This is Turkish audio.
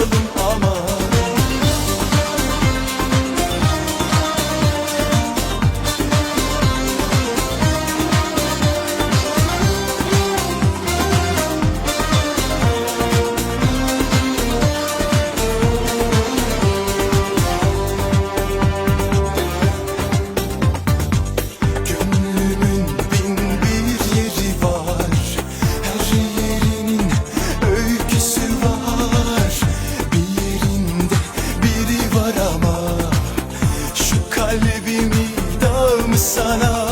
love. kalbimi dağmış sana.